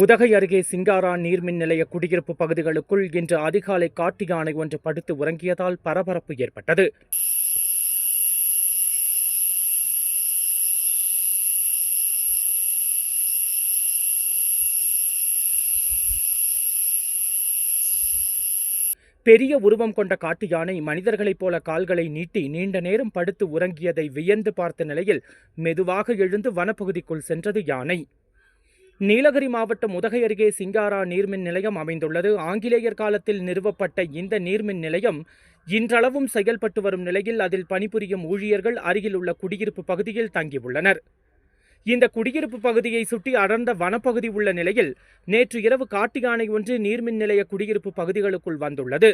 உதகை அருகே சிங்காரா நீர்மின் நிலைய குடியிருப்பு பகுதிகளுக்குள் இன்று அதிகாலை காட்டு யானை ஒன்று படுத்து உறங்கியதால் பரபரப்பு ஏற்பட்டது. பெரிய உருவம் கொண்ட காட்டு யானை மனிதர்களைப் போல கால்களை நீட்டி நீண்ட நேரம் படுத்து உறங்கியதை வியந்து பார்த்த நிலையில் மெதுவாக எழுந்து வனப்பகுதிக்குள் சென்றது யானை. நீலகிரி மாவட்டம் உதகை அருகே சிங்காரா நீர்மின் நிலையம் அமைந்துள்ளது. ஆங்கிலேயர் காலத்தில் நிறுவப்பட்ட இந்த நீர்மின் நிலையம் இன்றளவும் செயல்பட்டு வரும் நிலையில் அதில் பணிபுரியும் ஊழியர்கள் அருகில் உள்ள குடியிருப்பு பகுதியில் தங்கியுள்ளனர். இந்த குடியிருப்பு பகுதியை சுற்றி அடர்ந்த வனப்பகுதி உள்ள நிலையில் நேற்று இரவு காட்டு யானை ஒன்று நீர்மின் நிலைய குடியிருப்பு பகுதிகளுக்குள் வந்துள்ளது.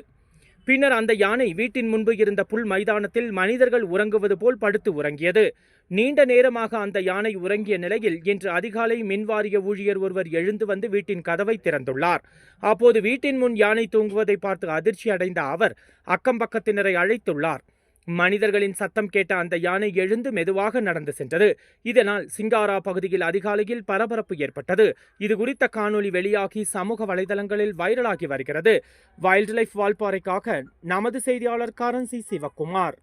பின்னர் அந்த யானை வீட்டின் முன்பு இருந்த புல் மைதானத்தில் மனிதர்கள் உறங்குவது போல் படுத்து உறங்கியது. நீண்ட நேரமாக அந்த யானை உறங்கிய நிலையில் இன்று அதிகாலை மின்வாரிய ஊழியர் ஒருவர் எழுந்து வந்து வீட்டின் கதவை திறந்துள்ளார். அப்போது வீட்டின் முன் யானை தூங்குவதை பார்த்து அதிர்ச்சி அடைந்த அவர் அக்கம் பக்கத்தினரை அழைத்துள்ளார். மனிதர்களின் சத்தம் கேட்ட அந்த யானை எழுந்து மெதுவாக நடந்து சென்றது. இதனால் சிங்காரா பகுதியில் அதிகாலையில் பரபரப்பு ஏற்பட்டது. இது குறித்த காணொளி வெளியாகி சமூக வலைதளங்களில் வைரலாகி வருகிறது. வைல்ட் லைஃப் வால்பாறைக்காக நமது செய்தியாளர் காரன் சி சிவக்குமார்